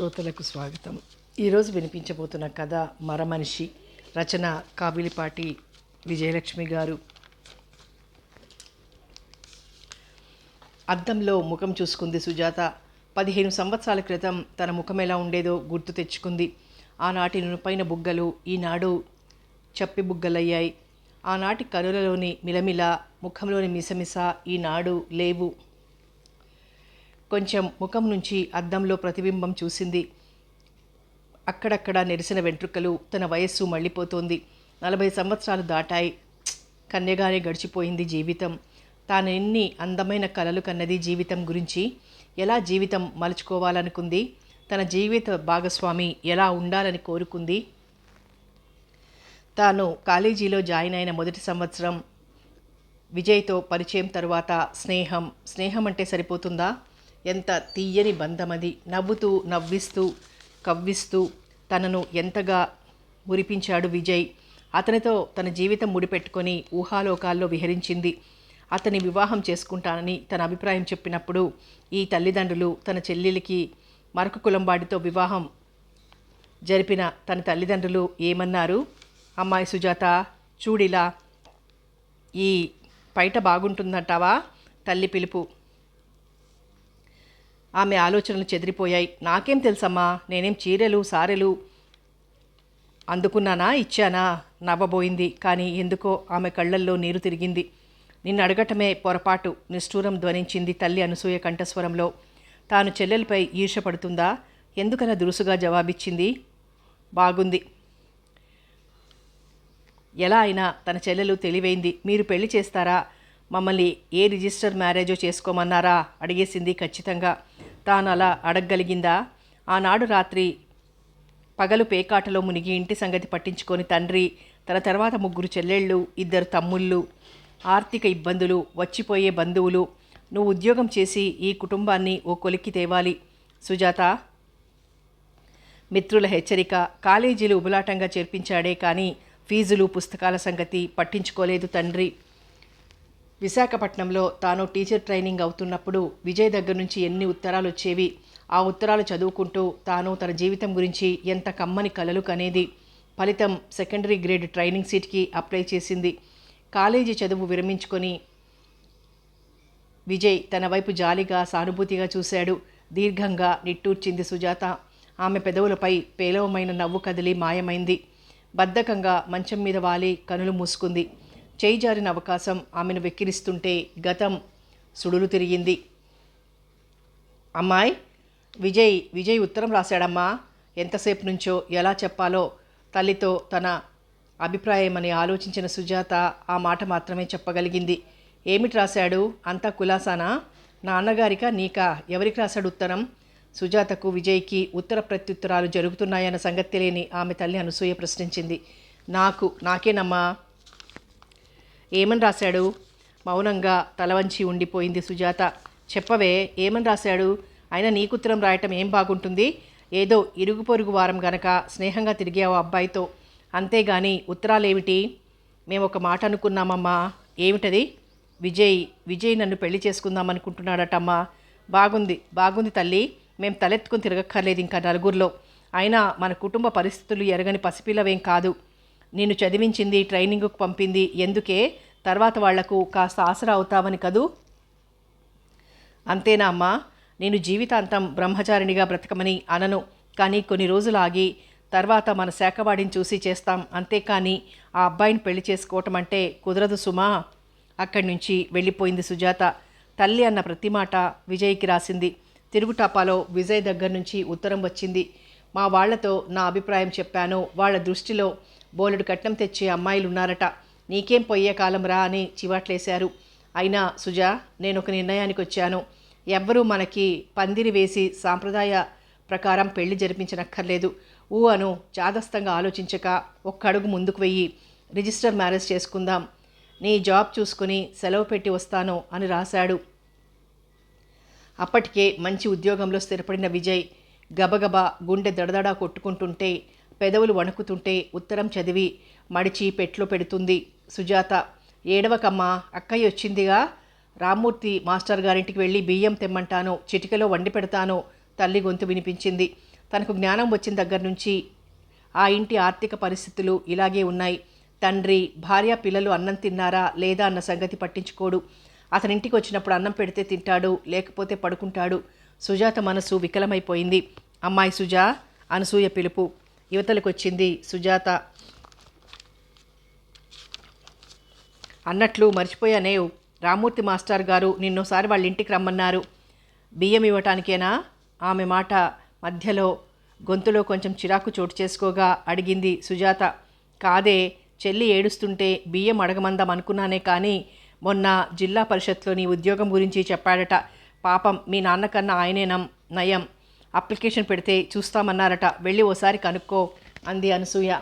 శ్రోతలకు స్వాగతం. ఈరోజు వినిపించబోతున్న కథ మరమనిషి రచన కావిలిపాటి విజయలక్ష్మి గారు. అద్దంలో ముఖం చూసుకుంది సుజాత. పదిహేను సంవత్సరాల క్రితం తన ముఖం ఎలా ఉండేదో గుర్తు తెచ్చుకుంది. ఆనాటి నునుపైన బుగ్గలు ఈనాడు చప్పి బుగ్గలయ్యాయి. ఆనాటి కనులలోని మిలమిల ముఖంలోని మిసమిస ఈనాడు లేవు. కొంచెం ముఖం నుంచి అద్దంలో ప్రతిబింబం చూసింది. అక్కడక్కడ నెరిసిన వెంట్రుకలు తన వయస్సు మళ్ళీపోతోంది. నలభై సంవత్సరాలు దాటాయి. కన్యగానే గడిచిపోయింది జీవితం. తాను ఎన్ని అందమైన కలలు కన్నది జీవితం గురించి ఎలా జీవితం మలుచుకోవాలనుకుంది? తన జీవిత భాగస్వామి ఎలా ఉండాలని కోరుకుంది? తాను కాలేజీలో జాయిన్ అయిన మొదటి సంవత్సరం విజయ్తో పరిచయం తరువాత స్నేహం. స్నేహం అంటే సరిపోతుందా? ఎంత తీయని బంధమది. నవ్వుతూ నవ్విస్తూ కవ్విస్తూ తనను ఎంతగా మురిపించాడు విజయ్. అతనితో తన జీవితం ముడిపెట్టుకొని ఊహాలోకాల్లో విహరించింది. అతని వివాహం చేసుకుంటానని తన అభిప్రాయం చెప్పినప్పుడు ఈ తల్లిదండ్రులు తన చెల్లెలికి మరొక కులంబాడితో వివాహం జరిపిన తన తల్లిదండ్రులు ఏమన్నారు? అమ్మాయి సుజాత చూడిలా ఈ పైట బాగుంటుందంటావా? తల్లి పిలుపు. ఆమె ఆలోచనలు చెదిరిపోయాయి. నాకేం తెలుసమ్మా? నేనేం చీరలు సారెలు అందుకున్నానా ఇచ్చానా? నవ్వబోయింది. కానీ ఎందుకో ఆమె కళ్ళల్లో నీరు తిరిగింది. నిన్ను అడగటమే పొరపాటు నిష్ఠూరం ధ్వనించింది తల్లి అనసూయ కంఠస్వరంలో. తాను చెల్లెలపై ఈర్షపడుతుందా ఎందుకలా దురుసుగా జవాబిచ్చింది? బాగుంది. ఎలా అయినా తన చెల్లెలు తెలివైంది. మీరు పెళ్ళి చేస్తారా? మమ్మల్ని ఏ రిజిస్టర్ మ్యారేజో చేసుకోమన్నారా? అడిగేసింది ఖచ్చితంగా. తాను అలా అడగగలిగిందా? ఆనాడు రాత్రి పగలు పేకాటలో మునిగి ఇంటి సంగతి పట్టించుకొని తండ్రి తన తర్వాత ముగ్గురు చెల్లెళ్ళు ఇద్దరు తమ్ముళ్ళు ఆర్థిక ఇబ్బందులు వచ్చిపోయే బంధువులు నువ్వు ఉద్యోగం చేసి ఈ కుటుంబాన్ని ఓ కొలిక్కి తేవాలి. సుజాత? మిత్రుల హెచ్చరిక. కాలేజీలు ఉబలాటంగా చేర్పించాడే కానీ ఫీజులు పుస్తకాల సంగతి పట్టించుకోలేదు తండ్రి. విశాఖపట్నంలో తాను టీచర్ ట్రైనింగ్ అవుతున్నప్పుడు విజయ్ దగ్గర నుంచి ఎన్ని ఉత్తరాలు వచ్చేవి? ఆ ఉత్తరాలు చదువుకుంటూ తాను తన జీవితం గురించి ఎంత కమ్మని కలలు కనేది? ఫలితం సెకండరీ గ్రేడ్ ట్రైనింగ్ సీట్కి అప్లై చేసింది. కాలేజీ చదువు విరమించుకొని విజయ్ తన వైపు జాలిగా సానుభూతిగా చూశాడు. దీర్ఘంగా నిట్టూర్చింది సుజాత. ఆమె పెదవులపై పేలవమైన నవ్వు కదిలి మాయమైంది. బద్ధకంగా మంచం మీద వాలి కనులు మూసుకుంది. చేయి జారిన అవకాశం ఆమెను వెక్కిరిస్తుంటే గతం సుడులు తిరిగింది. అమ్మాయి విజయ్ విజయ్ ఉత్తరం రాశాడమ్మా. ఎంతసేపు నుంచో ఎలా చెప్పాలో తల్లితో తన అభిప్రాయమని ఆలోచించిన సుజాత ఆ మాట మాత్రమే చెప్పగలిగింది. ఏమిటి రాశాడు? అంతా కులాసానా? నాన్నగారిక నీకా? ఎవరికి రాశాడు ఉత్తరం? సుజాతకు విజయ్కి ఉత్తర ప్రత్యుత్తరాలు జరుగుతున్నాయన్న సంగతి తెలియని ఆమె తల్లి అనసూయ ప్రశ్నించింది. నాకు నాకేనమ్మా? ఏమని రాశాడు? మౌనంగా తలవంచి ఉండిపోయింది సుజాత. చెప్పవే ఏమని రాశాడు? అయినా నీకుత్తరం రాయటం ఏం బాగుంటుంది? ఏదో ఇరుగు పొరుగు వారం గనక స్నేహంగా తిరిగావు అబ్బాయితో. అంతేగాని ఉత్తరాలేమిటి? మేము ఒక మాట అనుకున్నామమ్మా. ఏమిటది? విజయ్ విజయ్ నన్ను పెళ్ళి చేసుకుందాం అనుకుంటున్నాడటమ్మా బాగుంది బాగుంది తల్లి. మేము తలెత్తుకుని తిరగక్కర్లేదు ఇంకా నలుగురిలో. అయినా మన కుటుంబ పరిస్థితులు ఎరగని పసిపిల్లవేం కాదు. నేను చదివించింది ట్రైనింగ్కు పంపింది ఎందుకే? తర్వాత వాళ్ళకు కాస్త ఆసరా అవుతావని కదూ? అంతేనా అమ్మా? నేను జీవితాంతం బ్రహ్మచారిణిగా బ్రతకమని అనను. కానీ కొన్ని రోజులు ఆగి తర్వాత మన శాఖవాడిని చూసి చేస్తాం. అంతేకాని ఆ అబ్బాయిని పెళ్ళి చేసుకోవటం అంటే కుదరదు సుమా. అక్కడి నుంచి వెళ్ళిపోయింది సుజాత. తల్లి అన్న ప్రతి మాట విజయ్కి రాసింది. తిరుగుటాపాలో విజయ్ దగ్గర నుంచి ఉత్తరం వచ్చింది. మా వాళ్ళతో నా అభిప్రాయం చెప్పాను. వాళ్ళ దృష్టిలో బోలెడు కట్నం తెచ్చే అమ్మాయిలు ఉన్నారట నీకేం పోయే కాలం రా అని చివాట్లేశారు. అయినా సుజా నేను ఒక నిర్ణయానికి వచ్చాను ఎవ్వరూ మనకి పందిరి వేసి సాంప్రదాయ ప్రకారం పెళ్ళి జరిపించనక్కర్లేదు. ఊ అను చాదస్తంగా ఆలోచించక ఒక్క అడుగు ముందుకు వెయ్యి. రిజిస్టర్ మ్యారేజ్ చేసుకుందాం. నీ జాబ్ చూసుకుని సెలవు పెట్టి వస్తాను అని రాశాడు. అప్పటికే మంచి ఉద్యోగంలో స్థిరపడిన విజయ్ గబగబా గుండె దడదడా కొట్టుకుంటుంటే పెదవులు వణుకుతుంటే ఉత్తరం చదివి మడిచి పెట్లో పెడుతుంది. సుజాత ఏడవకమ్మ అక్కయ్య వచ్చిందిగా. రామ్మూర్తి మాస్టర్ గారింటికి వెళ్ళి బియ్యం తెమ్మంటాను చిటికలో వండి పెడతాను తల్లి గొంతు వినిపించింది. తనకు జ్ఞానం వచ్చిన దగ్గర నుంచి ఆ ఇంటి ఆర్థిక పరిస్థితులు ఇలాగే ఉన్నాయి. తండ్రి భార్య పిల్లలు అన్నం తిన్నారా లేదా అన్న సంగతి పట్టించుకోడు. అతని ఇంటికి వచ్చినప్పుడు అన్నం పెడితే తింటాడు లేకపోతే పడుకుంటాడు. సుజాత మనసు వికలమైపోయింది. అమ్మాయి సుజా అనసూయ పిలుపు. యువతలకు వచ్చింది సుజాత. అన్నట్లు మర్చిపోయానే రామూర్తి మాస్టర్ గారు నిన్నోసారి వాళ్ళ ఇంటికి రమ్మన్నారు. బియ్యం ఇవ్వటానికేనా? ఆమె మాట మధ్యలో గొంతులో కొంచెం చిరాకు చోటు చేసుకోగా అడిగింది సుజాత. కాదే చెల్లి ఏడుస్తుంటే బియ్యం అడగమందాం అనుకున్నానే కానీ మొన్న జిల్లా పరిషత్లోని ఉద్యోగం గురించి చెప్పాడట. పాపం మీ నాన్నకన్నా ఆయనేనం నయం. అప్లికేషన్ పెడితే చూస్తామన్నారట. వెళ్ళి ఓసారి కనుక్కో అంది అనసూయ.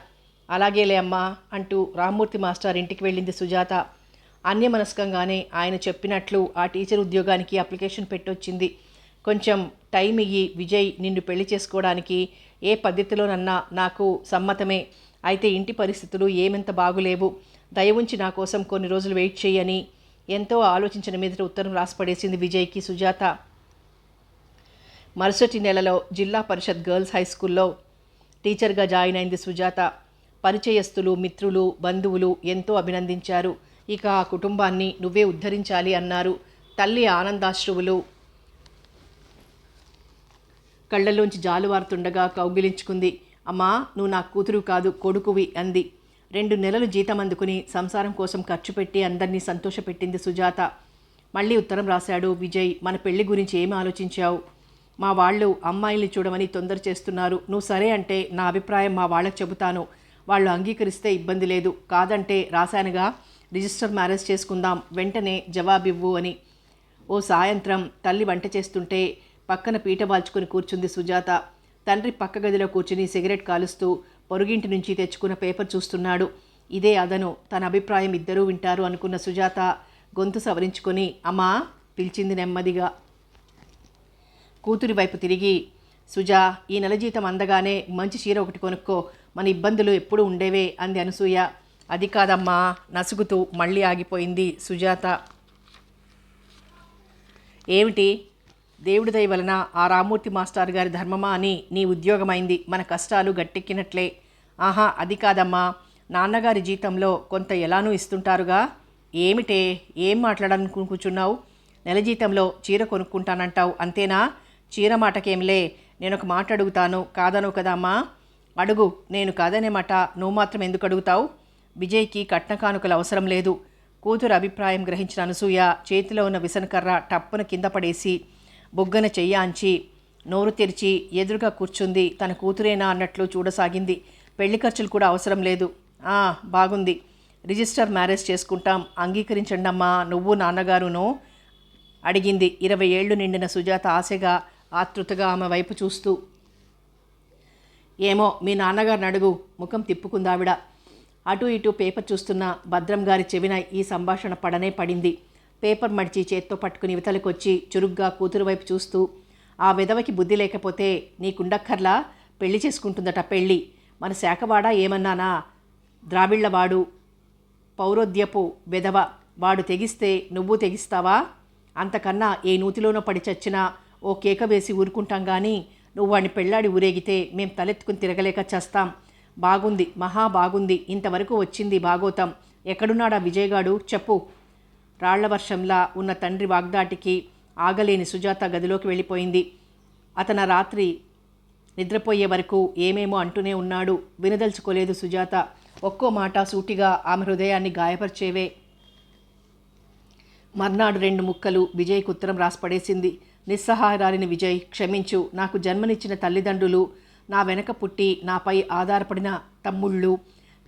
అలాగేలే అమ్మా అంటూ రామ్మూర్తి మాస్టర్ ఇంటికి వెళ్ళింది సుజాత. అన్యమనస్కంగానే ఆయన చెప్పినట్లు ఆ టీచర్ ఉద్యోగానికి అప్లికేషన్ పెట్టొచ్చింది. కొంచెం టైం ఇయ్యి విజయ్ నిన్ను పెళ్ళి చేసుకోవడానికి ఏ పద్ధతిలోనన్నా నాకు సమ్మతమే. అయితే ఇంటి పరిస్థితులు ఏమెంత బాగులేవు. దయ ఉంచి నా కోసం కొన్ని రోజులు వెయిట్ చేయని ఎంతో ఆలోచించిన మీదట ఉత్తరం రాసిపడేసింది విజయ్కి సుజాత. మరుసటి నెలలో జిల్లా పరిషత్ గర్ల్స్ హై స్కూల్లో టీచర్గా జాయిన్ అయింది సుజాత. పరిచయస్తులు మిత్రులు బంధువులు ఎంతో అభినందించారు. ఇక ఆ కుటుంబాన్ని నువ్వే ఉద్ధరించాలి అన్నారు తల్లి ఆనందాశ్రువులు. కళ్ళల్లోంచి జాలువారుతుండగా కౌగిలించుకుంది. అమ్మా నువ్వు నా కూతురు కాదు కొడుకువి అంది. రెండు నెలలు జీతం అందుకుని సంసారం కోసం ఖర్చు పెట్టి అందరినీ సంతోషపెట్టింది సుజాత. మళ్ళీ ఉత్తరం రాశాడు విజయ్ మన పెళ్ళి గురించి ఏమి ఆలోచించావు? మా వాళ్ళు అమ్మాయిల్ని చూడమని తొందర చేస్తున్నారు. నువ్వు సరే అంటే నా అభిప్రాయం మా వాళ్ళకి చెబుతాను. వాళ్ళు అంగీకరిస్తే ఇబ్బంది లేదు. కాదంటే రాశానుగా రిజిస్టర్ మ్యారేజ్ చేసుకుందాం వెంటనే జవాబివ్వు అని. ఓ సాయంత్రం తల్లి వంట చేస్తుంటే పక్కన పీట వాల్చుకొని కూర్చుంది సుజాత. తండ్రి పక్క గదిలో కూర్చుని సిగరెట్ కాలుస్తూ పొరుగింటి నుంచి తెచ్చుకున్న పేపర్ చూస్తున్నాడు. ఇదే అదను. తన అభిప్రాయం ఇద్దరూ వింటారు అనుకున్న సుజాత గొంతు సవరించుకొని అమ్మా పిలిచింది నెమ్మదిగా. కూతురి వైపు తిరిగి సుజా ఈ నెల జీతం అందగానే మంచి చీర ఒకటి కొనుక్కో. మన ఇబ్బందులు ఎప్పుడూ ఉండేవే అంది అనసూయ. అది కాదమ్మా నసుగుతూ మళ్ళీ ఆగిపోయింది సుజాత. ఏమిటి? దేవుడి దయ వలన ఆ రామూర్తి మాస్టర్ గారి ధర్మమా అని నీ ఉద్యోగమైంది. మన కష్టాలు గట్టెక్కినట్లే. ఆహా అది కాదమ్మా. నాన్నగారి జీతంలో కొంత ఎలానూ ఇస్తుంటారుగా? ఏమిటే? ఏం మాట్లాడాలను కూర్చున్నావు? నెల జీతంలో చీర కొనుక్కుంటానంటావు అంతేనా? చీర మాటకేంలే నేను ఒక మాట అడుగుతాను కాదను కదమ్మా అడుగు నేను కాదనే మాట నువ్వు మాత్రం ఎందుకు అడుగుతావు విజయ్కి కట్న కానుకలు అవసరం లేదు. కూతురు అభిప్రాయం గ్రహించిన అనసూయ చేతిలో ఉన్న విసనకర్ర టప్పున కింద పడేసి బొగ్గన చెయ్యాంచి నోరు తెరిచి ఎదురుగా కూర్చుంది. తన కూతురేనా అన్నట్లు చూడసాగింది. పెళ్ళి ఖర్చులు కూడా అవసరం లేదు. ఆ బాగుంది. రిజిస్టర్ మ్యారేజ్ చేసుకుంటాం. అంగీకరించండమ్మా నువ్వు నాన్నగారును? అడిగింది. ఇరవై ఏళ్ళు నిండిన సుజాత ఆశగా ఆతృతగా ఆమె వైపు చూస్తూ ఏమో మీ నాన్నగారిని అడుగు ముఖం తిప్పుకుందావిడ. అటు ఇటు పేపర్ చూస్తున్న భద్రం గారి చెవిన ఈ సంభాషణ పడనే పడింది. పేపర్ మడిచి చేత్తో పట్టుకుని ఇవతలకొచ్చి చురుగ్గా కూతురు వైపు చూస్తూ ఆ విధవకి బుద్ధి లేకపోతే నీకుండక్కర్లా? పెళ్ళి చేసుకుంటుందట పెళ్ళి. మన శాఖవాడ ఏమన్నానా? ద్రావిళ్ళవాడు పౌరోద్యపు వెధవ వాడు తెగిస్తే నువ్వు తెగిస్తావా? అంతకన్నా ఏ నూతిలోనో పడి చచ్చినా ఓ కేక వేసి ఊరుకుంటాం కానీ నువ్వు వాడిని పెళ్ళాడి ఊరేగితే మేం తలెత్తుకుని తిరగలేక చేస్తాం. బాగుంది మహా బాగుంది ఇంతవరకు వచ్చింది భాగోతం. ఎక్కడున్నాడా విజయగాడు? చెప్పు. రాళ్ళ వర్షంలా ఉన్న తండ్రి వాగ్దాటికి ఆగలేని సుజాత గదిలోకి వెళ్ళిపోయింది. అతను రాత్రి నిద్రపోయే వరకు ఏమేమో అంటూనే ఉన్నాడు. వినదలుచుకోలేదు సుజాత. ఒక్కో మాట సూటిగా ఆమె హృదయాన్ని గాయపరిచేవే. మర్నాడు రెండు ముక్కలు విజయ్కు ఉత్తరం రాసిపడేసింది నిస్సహాయరాలిని విజయ్ క్షమించు. నాకు జన్మనిచ్చిన తల్లిదండ్రులు నా వెనక పుట్టి నాపై ఆధారపడిన తమ్ముళ్ళు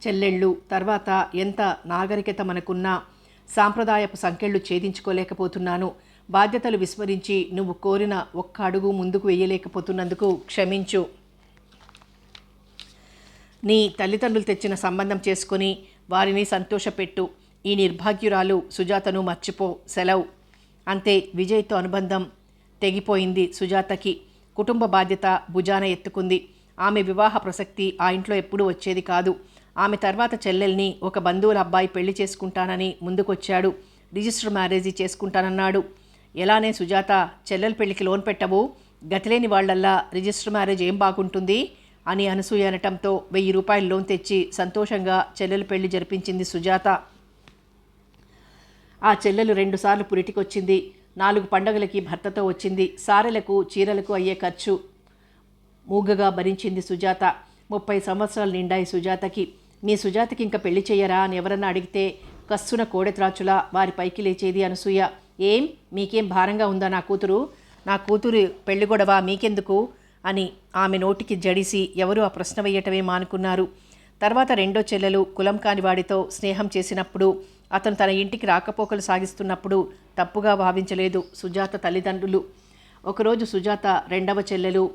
చెల్లెళ్ళు తర్వాత ఎంత నాగరికత మనకున్నా సాంప్రదాయపు సంఖ్యలు ఛేదించుకోలేకపోతున్నాను. బాధ్యతలు విస్మరించి నువ్వు కోరిన ఒక్క అడుగు ముందుకు వేయలేకపోతున్నందుకు క్షమించు. నీ తల్లిదండ్రులు తెచ్చిన సంబంధం చేసుకొని వారిని సంతోషపెట్టు. ఈ నిర్భాగ్యురాలు సుజాతను మర్చిపో. సెలవు. అంతే. విజయ్తో అనుబంధం. తెగిపోయింది. సుజాతకి కుటుంబ బాధ్యత భుజాన ఎత్తుకుంది. ఆమె వివాహ ప్రసక్తి ఆ ఇంట్లో ఎప్పుడూ వచ్చేది కాదు. ఆమె తర్వాత చెల్లెల్ని ఒక బంధువుల అబ్బాయి పెళ్ళి చేసుకుంటానని ముందుకొచ్చాడు. రిజిస్టర్ మ్యారేజీ చేసుకుంటానన్నాడు. ఎలానే సుజాత చెల్లెల పెళ్ళికి లోన్ పెట్టవు. గతిలేని వాళ్ళల్లా రిజిస్టర్ మ్యారేజ్ ఏం బాగుంటుంది? అని అనసూయ అనటంతో వెయ్యి రూపాయలు లోన్ తెచ్చి సంతోషంగా చెల్లెలు పెళ్ళి జరిపించింది సుజాత. ఆ చెల్లెలు రెండుసార్లు పురిటికొచ్చింది. నాలుగు పండగలకి భర్తతో వచ్చింది. సారెలకు చీరలకు అయ్యే ఖర్చు మూగగా భరించింది సుజాత. ముప్పై సంవత్సరాలు నిండాయి సుజాతకి. మీ సుజాతకి ఇంకా పెళ్ళి చేయరా అని ఎవరన్నా అడిగితే కస్సున కోడెత్రాచులా వారి పైకి లేచేది అనసూయ. ఏం? మీకేం భారంగా ఉందా నా కూతురు? నా కూతురు పెళ్ళి గొడవ మీకెందుకు? అని ఆమె నోటికి జడిసి ఎవరు ఆ ప్రశ్న వేయటమే మానుకున్నారు. తర్వాత రెండో చెల్లెలు కులం కాని వాడితో స్నేహం చేసినప్పుడు అతను తన ఇంటికి రాకపోకలు సాగిస్తున్నప్పుడు తప్పుగా భావించలేదు సుజాత తల్లిదండ్రులు. ఒకరోజు సుజాత రెండవ చెల్లెలు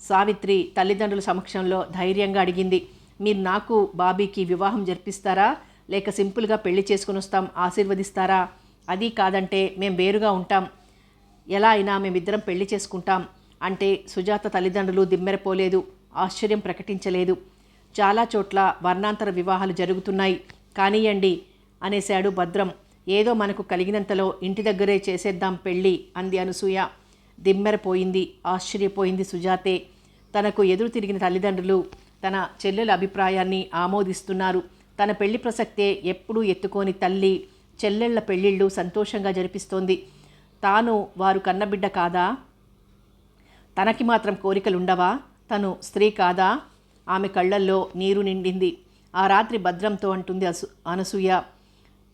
సావిత్రి తల్లిదండ్రుల సమక్షంలో ధైర్యంగా అడిగింది మీరు నాకు బాబీకి వివాహం జరిపిస్తారా? లేక సింపుల్గా పెళ్ళి చేసుకుని వస్తాం ఆశీర్వదిస్తారా? అది కాదంటే మేం వేరుగా ఉంటాం. ఎలా అయినా మేమిద్దరం పెళ్ళి చేసుకుంటాం అంటే సుజాత తల్లిదండ్రులు దిమ్మెరపోలేదు ఆశ్చర్యం ప్రకటించలేదు. చాలా చోట్ల వర్ణాంతర వివాహాలు జరుగుతున్నాయి. కానియండి అనేశాడు భద్రం. ఏదో మనకు కలిగినంతలో ఇంటి దగ్గరే చేసేద్దాం పెళ్ళి అంది అనసూయ. దిమ్మెరపోయింది ఆశ్చర్యపోయింది సుజాతే. తనకు ఎదురు తిరిగిన తల్లిదండ్రులు తన చెల్లెల అభిప్రాయాన్ని ఆమోదిస్తున్నారు. తన పెళ్ళి ప్రసక్తే ఎప్పుడూ ఎత్తుకోని తల్లి చెల్లెళ్ళ పెళ్ళిళ్ళు సంతోషంగా జరిపిస్తోంది. తాను వారు కన్నబిడ్డ కాదా? తనకి మాత్రం కోరికలుండవా? తను స్త్రీ కాదా? ఆమె కళ్ళల్లో నీరు నిండింది. ఆ రాత్రి భద్రంతో అంటుంది అసు అనసూయ.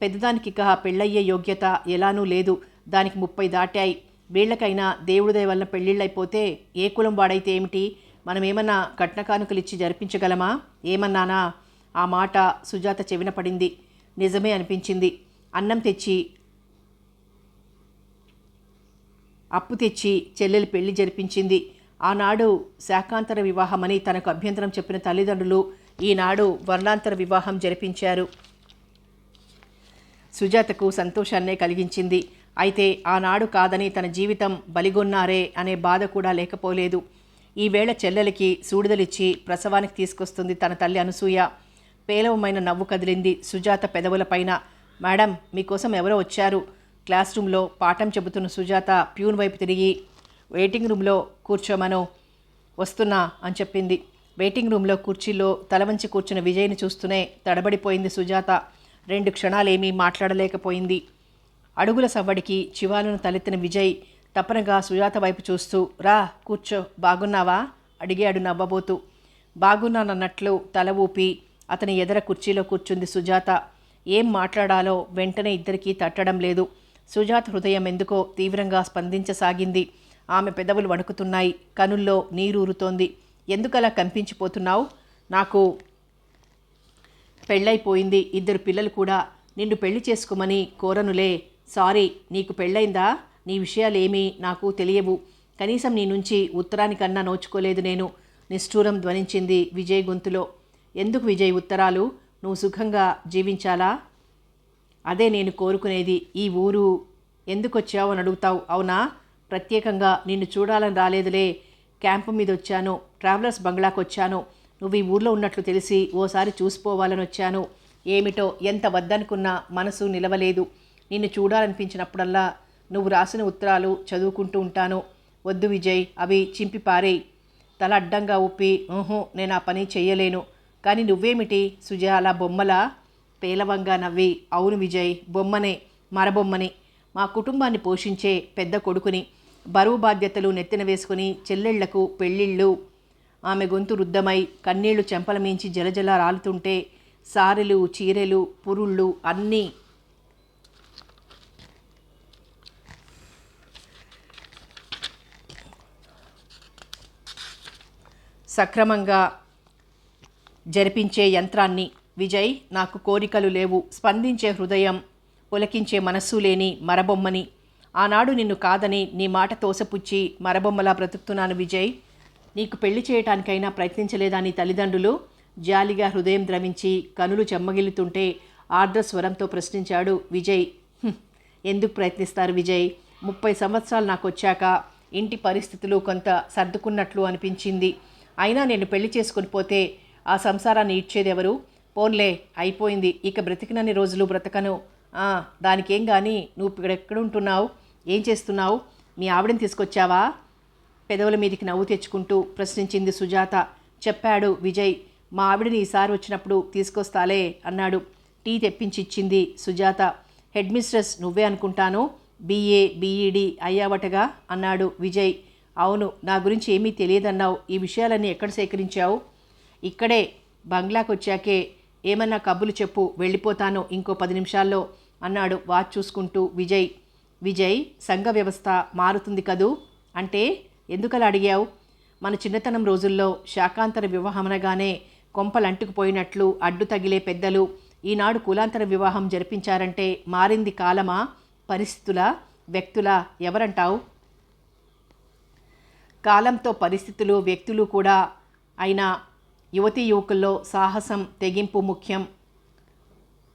పెద్దదానికి ఇక పెళ్ళయ్యే యోగ్యత ఎలానూ లేదు. దానికి ముప్పై దాటాయి. వీళ్ళకైనా దేవుడి దయ పెళ్ళిళ్ళైపోతే ఏ కులం వాడైతే ఏమిటి? మనం ఏమన్నా కట్న కానుకలు ఇచ్చి జరిపించగలమా? ఏమన్నానా? ఆ మాట సుజాత చెవిన పడింది. నిజమే అనిపించింది. అన్నం తెచ్చి అప్పు తెచ్చి చెల్లెలు పెళ్ళి జరిపించింది. ఆనాడు శాకాంతర వివాహమని తనకు అభ్యంతరం చెప్పిన తల్లిదండ్రులు ఈనాడు వర్ణాంతర వివాహం జరిపించారు. సుజాతకు సంతోషాన్నే కలిగించింది. అయితే ఆనాడు కాదని తన జీవితం బలిగొన్నారే అనే బాధ కూడా లేకపోలేదు. ఈవేళ చెల్లెలికి సూడిదలిచ్చి ప్రసవానికి తీసుకొస్తుంది తన తల్లి అనసూయ. పేలవమైన నవ్వు కదిలింది సుజాత పెదవులపైన మేడం మీకోసం ఎవరో వచ్చారు. క్లాస్ రూమ్లో పాఠం చెబుతున్న సుజాత ప్యూన్ వైపు తిరిగి వెయిటింగ్ రూమ్లో కూర్చోమను వస్తున్నా అని చెప్పింది. వెయిటింగ్ రూమ్లో కుర్చీలో తల వంచి కూర్చున్న విజయ్ని చూస్తూనే తడబడిపోయింది సుజాత. రెండు క్షణాలేమీ మాట్లాడలేకపోయింది. అడుగుల సవ్వడికి చివాలను తలెత్తిన విజయ్ తప్పనగా సుజాత వైపు చూస్తూ రా కూర్చో బాగున్నావా? అడిగాడు నవ్వబోతూ. బాగున్నానన్నట్లు తల ఊపి అతని ఎదర కుర్చీలో కూర్చుంది సుజాత. ఏం మాట్లాడాలో వెంటనే ఇద్దరికీ తట్టడం లేదు. సుజాత హృదయం ఎందుకో తీవ్రంగా స్పందించసాగింది. ఆమె పెదవులు వణుకుతున్నాయి. కనుల్లో నీరూరుతోంది. ఎందుకలా కంపించిపోతున్నావు? నాకు పెళ్ళైపోయింది. ఇద్దరు పిల్లలు కూడా నిన్ను పెళ్ళి చేసుకోమని కోరనులే. సారీ నీకు పెళ్ళైందా? నీ విషయాలేమీ నాకు తెలియవు. కనీసం నీ నుంచి ఉత్తరానికన్నా నోచుకోలేదు నేను. నిష్ఠూరం ధ్వనించింది విజయ్ గొంతులో. ఎందుకు విజయ్ ఉత్తరాలు? నువ్వు సుఖంగా జీవించాలా? అదే నేను కోరుకునేది. ఈ ఊరు ఎందుకు వచ్చావు అని అడుగుతావు అవునా? ప్రత్యేకంగా నిన్ను చూడాలని రాలేదులే. క్యాంపు మీద వచ్చాను ట్రావెలర్స్ బంగ్లాకు వచ్చాను నువ్వు ఈ ఊర్లో ఉన్నట్లు తెలిసి ఓసారి చూసిపోవాలని వచ్చాను. ఏమిటో ఎంత వద్దనుకున్నా మనసు నిలవలేదు. నిన్ను చూడాలనిపించినప్పుడల్లా నువ్వు రాసిన ఉత్తరాలు చదువుకుంటూ ఉంటాను. వద్దు విజయ్ అవి చింపి పారేయి. తల అడ్డంగా ఊపి ఊహో నేను ఆ పని చెయ్యలేను. కానీ నువ్వేమిటి? సుజా అలా బొమ్మలా? పేలవంగా నవ్వి అవును విజయ్ బొమ్మనే మరబొమ్మని. మా కుటుంబాన్ని పోషించే పెద్ద కొడుకుని. బరువు బాధ్యతలు నెత్తిన వేసుకుని చెల్లెళ్ళకు పెళ్ళిళ్ళు ఆమె గొంతు రుద్దమై కన్నీళ్ళు చెంపలమించి జలజల రాలుతుంటే సారెలు చీరెలు పురుళ్ళు అన్నీ సక్రమంగా జరిపించే యంత్రాన్ని. విజయ్ నాకు కోరికలు లేవు. స్పందించే హృదయం పులకించే మనస్సు లేని మరబొమ్మని. ఆనాడు నిన్ను కాదని నీ మాట తోసపుచ్చి మరబొమ్మలా బ్రతుకుతున్నాను విజయ్. నీకు పెళ్ళి చేయటానికైనా ప్రయత్నించలేదని తల్లిదండ్రులు? జాలిగా హృదయం ద్రవించి కనులు చెమ్మగిల్లుతుంటే ఆర్ద్ర స్వరంతో ప్రశ్నించాడు విజయ్. ఎందుకు ప్రయత్నిస్తారు విజయ్? ముప్పై సంవత్సరాలు నాకు వచ్చాక ఇంటి పరిస్థితులు కొంత సర్దుకున్నట్లు అనిపించింది. అయినా నేను పెళ్ళి చేసుకుని పోతే ఆ సంసారాన్ని ఇచ్చేదెవరు? పోన్లే అయిపోయింది. ఇక బ్రతికినన్ని రోజులు బ్రతకను. దానికేం కానీ నువ్వు ఇక్కడ ఉంటున్నావు ఏం చేస్తున్నావు? మీ ఆవిడని తీసుకొచ్చావా? పెదవుల మీదికి నవ్వు తెచ్చుకుంటూ ప్రశ్నించింది సుజాత. చెప్పాడు విజయ్ మా ఆవిడని ఈసారి వచ్చినప్పుడు తీసుకొస్తాలే అన్నాడు. టీ తెప్పించి ఇచ్చింది సుజాత. హెడ్ మిస్ట్రెస్ నువ్వే అనుకుంటాను. బీఏ బీఈడి అయ్యావటగా అన్నాడు విజయ్. అవును నా గురించి ఏమీ తెలియదన్నావు. ఈ విషయాలన్నీ ఎక్కడ సేకరించావు? ఇక్కడే బంగ్లాకు వచ్చాకే ఏమన్నా కబులు చెప్పు వెళ్ళిపోతాను ఇంకో పది నిమిషాల్లో అన్నాడు వాచ్ చూసుకుంటూ విజయ్. విజయ్ సంఘ వ్యవస్థ మారుతుంది కదూ? అంటే ఎందుకలా అడిగావు? మన చిన్నతనం రోజుల్లో శాకాంతర వివాహం అనగానే అడ్డు తగిలే పెద్దలు ఈనాడు కులాంతర వివాహం జరిపించారంటే మారింది కాలమా? పరిస్థితుల? వ్యక్తుల? ఎవరంటావు? కాలంతో పరిస్థితులు వ్యక్తులు కూడా అయినా యువతీ యువకుల్లో సాహసం తెగింపు ముఖ్యం.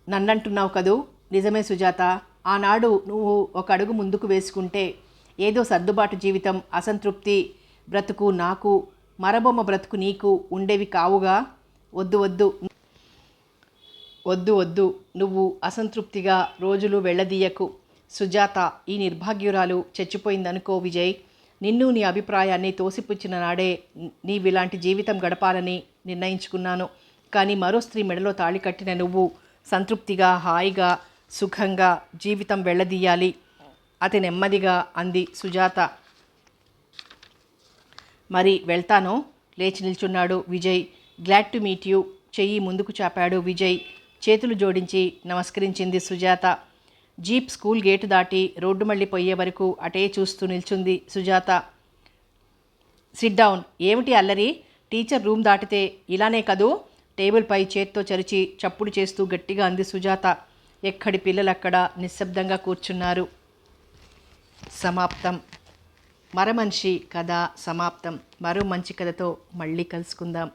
నన్నంటున్నావు కదూ? నిజమే సుజాత. ఆనాడు నువ్వు ఒక అడుగు ముందుకు వేసుకుంటే ఏదో సర్దుబాటు జీవితం అసంతృప్తి బ్రతుకు నాకు మరబొమ్మ బ్రతుకు నీకు ఉండేవి కావుగా? వద్దు వద్దు. వద్దు వద్దు. నువ్వు అసంతృప్తిగా రోజులు వెళ్ళదీయకు. సుజాత ఈ నిర్భాగ్యురాలు చచ్చిపోయిందనుకో విజయ్. నిన్ను నీ అభిప్రాయాన్ని తోసిపుచ్చిన నాడే నీవిలాంటి జీవితం గడపాలని నిర్ణయించుకున్నాను. కానీ మరో స్త్రీ మెడలో తాళి కట్టిన నువ్వు సంతృప్తిగా హాయిగా సుఖంగా జీవితం వెళ్ళదీయాలి. అతి నెమ్మదిగా అంది సుజాత. మరి వెళ్తాను లేచి నిల్చున్నాడు Vijay. Glad to meet you. చెయ్యి ముందుకు చాపాడు విజయ్. చేతులు జోడించి నమస్కరించింది సుజాత. జీప్ స్కూల్ గేటు దాటి రోడ్డు మళ్ళీ పోయే వరకు అటే చూస్తూ నిల్చుంది సుజాత. SIT down. ఏమిటి అల్లరి? టీచర్ రూమ్ దాటితే ఇలానే కదూ? టేబుల్పై చేత్తో చరిచి చప్పుడు చేస్తూ గట్టిగా అంది సుజాత. ఎక్కడి పిల్లలక్కడ నిశ్శబ్దంగా కూర్చున్నారు. సమాప్తం. మరమనిషి కథ సమాప్తం. మరో మంచి కథతో మళ్ళీ కలుసుకుందాం.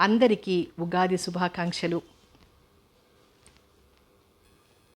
అందరికీ ఉగాది శుభాకాంక్షలు.